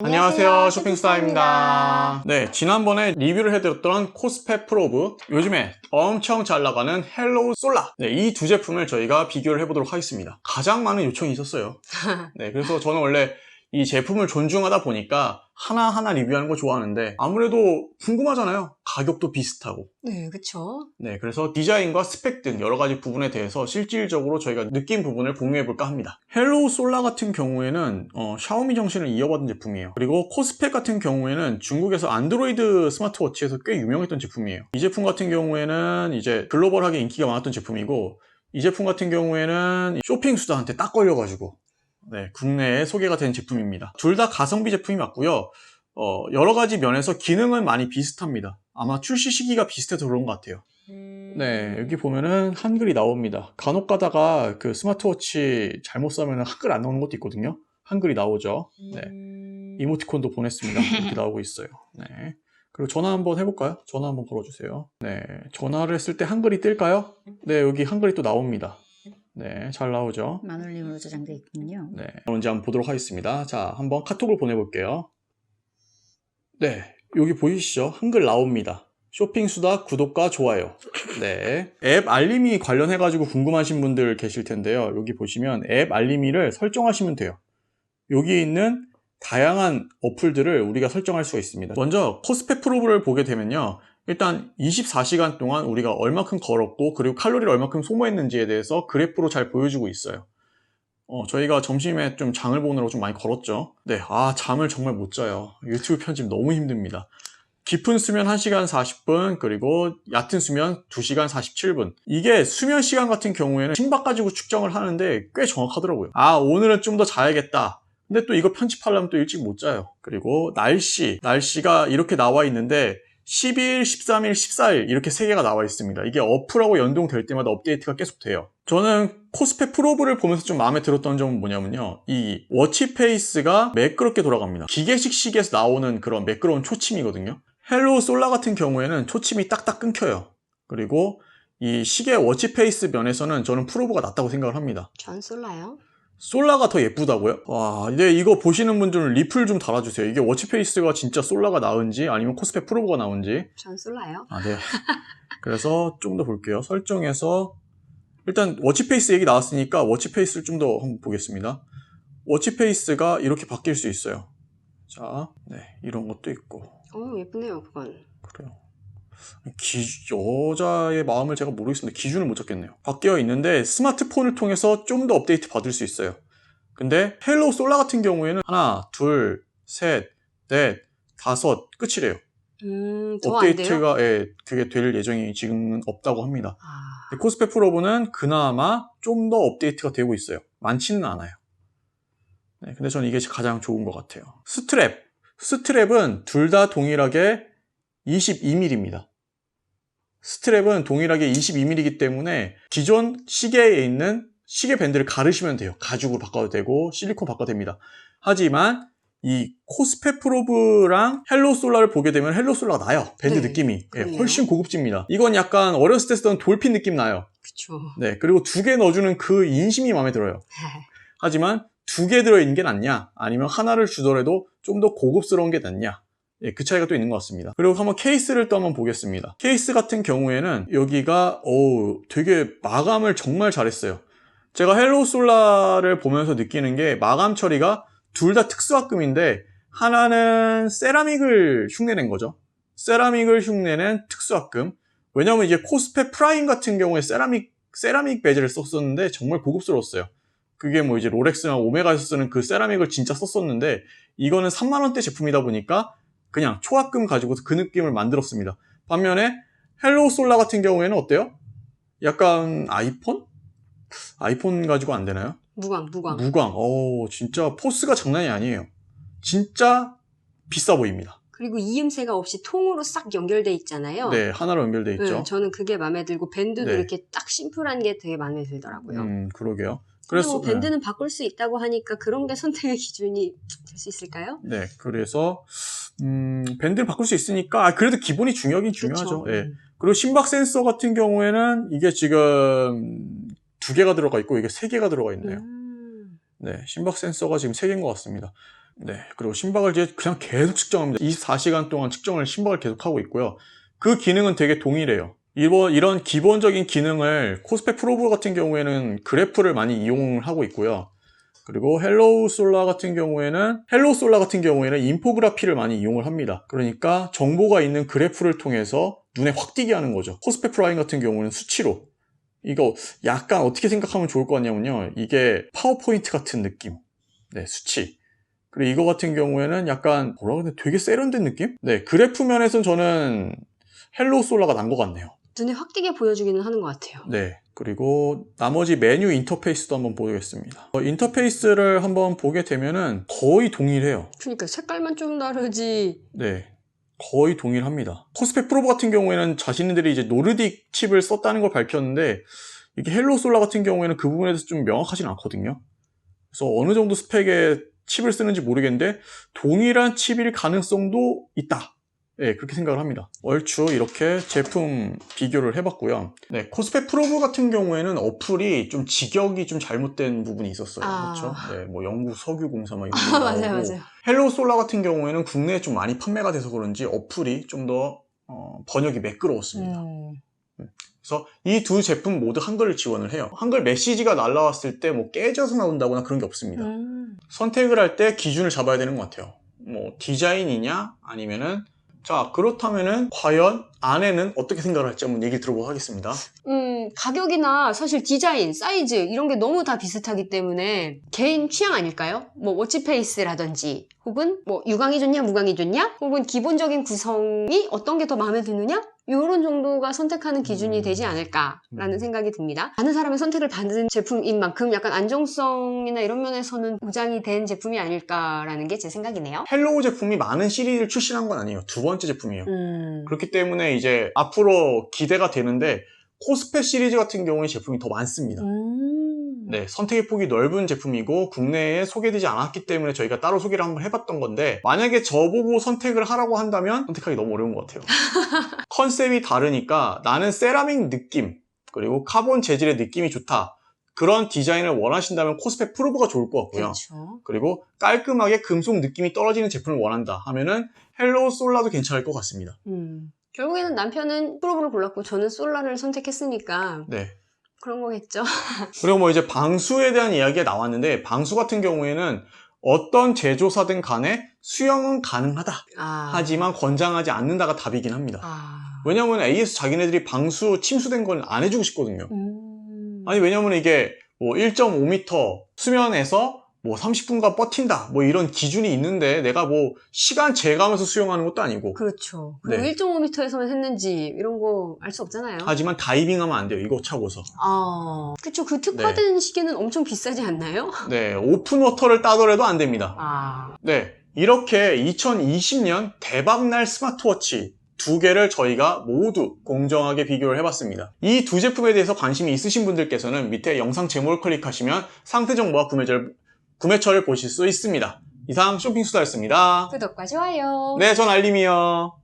안녕하세요. 쇼핑스타입니다. 네 지난번에 리뷰를 해드렸던 코스페 프로브 요즘에 엄청 잘 나가는 헬로우 솔라. 네, 이 두 제품을 저희가 비교를 해보도록 하겠습니다. 가장 많은 요청이 있었어요. 네 그래서 저는 원래 이 제품을 존중하다 보니까 하나하나 리뷰하는 거 좋아하는데 아무래도 궁금하잖아요 가격도 비슷하고 네, 그쵸. 네, 그래서 디자인과 스펙 등 여러 가지 부분에 대해서 실질적으로 저희가 느낀 부분을 공유해 볼까 합니다. 헬로우 솔라 같은 경우에는 어, 샤오미 정신을 이어받은 제품이에요. 그리고 코스펙 같은 경우에는 중국에서 안드로이드 스마트워치에서 꽤 유명했던 제품이에요. 이 제품 같은 경우에는 이제 글로벌하게 인기가 많았던 제품이고 이 제품 같은 경우에는 쇼핑 수다한테 딱 걸려가지고 네, 국내에 소개가 된 제품입니다. 둘 다 가성비 제품이 맞고요. 어, 여러 가지 면에서 기능은 많이 비슷합니다. 아마 출시 시기가 비슷해서 그런 것 같아요. 네, 여기 보면은 한글이 나옵니다. 간혹 가다가 그 스마트워치 잘못 사면 한글 안 나오는 것도 있거든요. 한글이 나오죠. 네. 음... 이모티콘도 보냈습니다. 이렇게 나오고 있어요. 네. 그리고 전화 한번 해볼까요? 전화 한번 걸어주세요. 네. 전화를 했을 때 한글이 뜰까요? 네, 여기 한글이 또 나옵니다. 네, 잘 나오죠. 마눌링으로 저장되어 있군요. 네. 언제 한번 보도록 하겠습니다. 자, 한번 카톡을 보내볼게요. 네. 여기 보이시죠? 한글 나옵니다. 쇼핑 수다 구독과 좋아요. 네. 앱 알림이 관련해가지고 궁금하신 분들 계실 텐데요. 여기 보시면 앱 알림이를 설정하시면 돼요. 여기 있는 다양한 어플들을 우리가 설정할 수가 있습니다. 먼저 코스페 프로브를 보게 되면요. 일단 24시간 동안 우리가 얼마큼 걸었고 그리고 칼로리를 얼마큼 소모했는지에 대해서 그래프로 잘 보여주고 있어요. 어, 저희가 점심에 좀 장을 보느라고 좀 많이 걸었죠. 네, 아, 잠을 정말 못 자요. 유튜브 편집 너무 힘듭니다. 깊은 수면 1시간 40분, 그리고 얕은 수면 2시간 47분. 이게 수면 시간 같은 경우에는 심박 가지고 측정을 하는데 꽤 정확하더라고요. 아, 오늘은 좀 더 자야겠다. 근데 또 이거 편집하려면 또 일찍 못 자요. 그리고 날씨, 날씨가 이렇게 나와 있는데 12일, 13일, 14일 이렇게 세 개가 나와 있습니다. 이게 어플하고 연동될 때마다 업데이트가 계속 돼요. 저는 코스페 프로브를 보면서 좀 마음에 들었던 점은 뭐냐면요. 이 워치페이스가 매끄럽게 돌아갑니다. 기계식 시계에서 나오는 그런 매끄러운 초침이거든요. 헬로 솔라 같은 경우에는 초침이 딱딱 끊겨요. 그리고 이 시계 워치페이스 면에서는 저는 프로브가 낫다고 생각을 합니다. 전 솔라요. 솔라가 더 예쁘다고요? 와, 이제 이거 보시는 분들은 리플 좀 달아주세요. 이게 워치페이스가 진짜 솔라가 나은지 아니면 코스페 프로브가 나은지. 전 솔라요. 아, 네. 그래서 좀 더 볼게요. 설정에서 일단 워치페이스 얘기 나왔으니까 워치페이스를 좀 더 한번 보겠습니다. 워치페이스가 이렇게 바뀔 수 있어요. 자, 네, 이런 것도 있고. 어, 예쁘네요, 그건. 그래요. 기, 여자의 마음을 제가 모르겠습니다. 기준을 못 잡겠네요. 바뀌어 있는데 스마트폰을 통해서 좀 더 업데이트 받을 수 있어요. 근데 헬로 솔라 같은 경우에는 하나, 둘, 셋, 넷, 다섯 끝이래요. 음? 업데이트가 예, 그게 될 예정이 지금은 없다고 합니다. 아, 코스페 프로브는 그나마 좀 더 업데이트가 되고 있어요. 많지는 않아요. 네, 근데 저는 이게 가장 좋은 것 같아요. 스트랩. 스트랩은 둘 다 동일하게 22mm입니다. 스트랩은 동일하게 22mm이기 때문에 기존 시계에 있는 시계 밴드를 가르시면 돼요. 가죽으로 바꿔도 되고 실리콘 바꿔도 됩니다. 하지만 이 코스페 프로브랑 헬로 솔라를 보게 되면 헬로 솔라가 나요. 밴드 네, 느낌이. 예. 훨씬 고급집니다. 이건 약간 어렸을 때 쓰던 돌핀 느낌 나요. 그쵸. 네, 그리고 두 개 넣어주는 그 인심이 마음에 들어요. 하지만 두 개 들어있는 게 낫냐? 아니면 하나를 주더라도 좀 더 고급스러운 게 낫냐? 예, 그 차이가 또 있는 것 같습니다. 그리고 한번 케이스를 또 한번 보겠습니다. 케이스 같은 경우에는 여기가 어우 되게 마감을 정말 잘했어요. 제가 헬로 솔라를 보면서 느끼는 게 마감 처리가 둘 다 특수화금인데 하나는 세라믹을 흉내낸 거죠. 세라믹을 흉내낸 특수화금. 왜냐면 이제 코스페 프라임 같은 경우에 세라믹 세라믹 베젤을 썼었는데 정말 고급스러웠어요. 그게 뭐 이제 롤렉스나 오메가에서 쓰는 그 세라믹을 진짜 썼었는데 이거는 3만 원대 제품이다 보니까 그냥 초합금 가지고 그 느낌을 만들었습니다. 반면에 헬로우 솔라 같은 경우에는 어때요? 약간 아이폰? 아이폰 가지고 안 되나요? 무광, 무광. 무광. 어, 진짜 포스가 장난이 아니에요. 진짜 비싸 보입니다. 그리고 이음새가 없이 통으로 싹 연결돼 있잖아요. 네, 하나로 연결돼 있죠. 네, 저는 그게 마음에 들고 밴드도 네. 이렇게 딱 심플한 게 되게 마음에 들더라고요. 음, 그러게요. 뭐 네. 밴드는 바꿀 수 있다고 하니까 그런 게 선택의 기준이 될 수 있을까요? 네, 그래서 음, 밴드를 바꿀 수 있으니까 아, 그래도 기본이 중요하긴 중요하죠. 예. 음. 그리고 심박 센서 같은 경우에는 이게 지금 두 개가 들어가 있고 이게 세 개가 들어가 있네요. 음. 네, 심박 센서가 지금 세 개인 것 같습니다. 네, 그리고 심박을 이제 그냥 계속 측정합니다. 24시간 동안 측정을 심박을 계속 하고 있고요. 그 기능은 되게 동일해요. 이번, 이런 기본적인 기능을 코스펙 프로브 같은 경우에는 그래프를 많이 이용을 하고 있고요. 그리고 헬로우 솔라 같은 경우에는 헬로우 솔라 같은 경우에는 인포그래피를 많이 이용을 합니다. 그러니까 정보가 있는 그래프를 통해서 눈에 확 띄게 하는 거죠. 코스펙 프라임 같은 경우는 수치로 이거 약간 어떻게 생각하면 좋을 것 같냐면요. 이게 파워포인트 같은 느낌. 네, 수치. 그리고 이거 같은 경우에는 약간 뭐라 그러나 되게 세련된 느낌? 네, 그래프 면에서는 저는 헬로우 솔라가 난 것 같네요. 눈에 확 띄게 보여주기는 하는 것 같아요. 네. 그리고 나머지 메뉴 인터페이스도 한번 보겠습니다. 어, 인터페이스를 한번 보게 되면은 거의 동일해요. 그러니까 색깔만 좀 다르지. 네. 거의 동일합니다. 코스펙 프로브 같은 경우에는 자신들이 이제 노르딕 칩을 썼다는 걸 밝혔는데 이게 헬로 솔라 같은 경우에는 그 부분에 대해서 좀 명확하진 않거든요. 그래서 어느 정도 스펙의 칩을 쓰는지 모르겠는데 동일한 칩일 가능성도 있다. 네, 그렇게 생각을 합니다. 얼추 이렇게 제품 비교를 해봤고요. 네, 코스펙 프로브 같은 경우에는 어플이 좀 직역이 좀 잘못된 부분이 있었어요. 아. 그렇죠? 네, 뭐 영국 석유공사 막 이런 아, 거 맞아요, 나오고 맞아요. 헬로우 솔라 같은 경우에는 국내에 좀 많이 판매가 돼서 그런지 어플이 좀더 번역이 매끄러웠습니다. 음. 그래서 이 두 제품 모두 한글을 지원을 해요. 한글 메시지가 날라왔을 때 뭐 깨져서 나온다거나 그런 게 없습니다. 음. 선택을 할 때 기준을 잡아야 되는 것 같아요. 뭐 디자인이냐 아니면은 자 그렇다면은 과연 안에는 어떻게 생각을 할지 한번 얘기 들어보도록 하겠습니다. 음, 가격이나 사실 디자인, 사이즈 이런 게 너무 다 비슷하기 때문에 개인 취향 아닐까요? 뭐 워치페이스라든지 혹은 뭐 유광이 좋냐, 무광이 좋냐? 혹은 기본적인 구성이 어떤 게 더 마음에 드느냐? 이런 정도가 선택하는 기준이 음. 되지 않을까라는 음. 생각이 듭니다. 많은 사람의 선택을 받은 제품인 만큼 약간 안정성이나 이런 면에서는 보장이 된 제품이 아닐까라는 게 제 생각이네요. 헬로우 제품이 많은 시리즈를 출시한 건 아니에요. 두 번째 제품이에요. 음. 그렇기 때문에 이제 앞으로 기대가 되는데 코스페 시리즈 같은 경우에 제품이 더 많습니다. 음. 네, 선택의 폭이 넓은 제품이고 국내에 소개되지 않았기 때문에 저희가 따로 소개를 한번 해봤던 건데 만약에 저보고 선택을 하라고 한다면 선택하기 너무 어려운 것 같아요. 컨셉이 다르니까 나는 세라믹 느낌 그리고 카본 재질의 느낌이 좋다. 그런 디자인을 원하신다면 코스펙 프로브가 좋을 것 같고요. 그렇죠. 그리고 깔끔하게 금속 느낌이 떨어지는 제품을 원한다 하면은 헬로우 솔라도 괜찮을 것 같습니다. 음. 결국에는 남편은 프로브를 골랐고 저는 솔라를 선택했으니까 네. 그런 거겠죠. 그리고 뭐 이제 방수에 대한 이야기가 나왔는데 방수 같은 경우에는 어떤 제조사든 간에 수영은 가능하다. 아. 하지만 권장하지 않는다가 답이긴 합니다. 아. 왜냐면 AS 자기네들이 방수 침수된 건 안 해주고 싶거든요. 음. 아니 왜냐면 이게 뭐 1.5m 수면에서 뭐 30분간 버틴다 뭐 이런 기준이 있는데 내가 뭐 시간 재가면서 수영하는 것도 아니고 그렇죠. 그리고 네. 1.5m에서만 했는지 이런 거 알 수 없잖아요. 하지만 다이빙하면 안 돼요 이거 차고서 아. 그렇죠. 그 특화된 네. 시계는 엄청 비싸지 않나요? 네 오픈 워터를 따더라도 안 됩니다 아. 네 이렇게 2020년 대박날 스마트워치 두 개를 저희가 모두 공정하게 비교를 해봤습니다. 이 두 제품에 대해서 관심이 있으신 분들께서는 밑에 영상 제목을 클릭하시면 상세 정보와 구매처를, 구매처를 보실 수 있습니다. 이상 쇼핑수다였습니다. 구독과 좋아요. 네, 전 알림이요.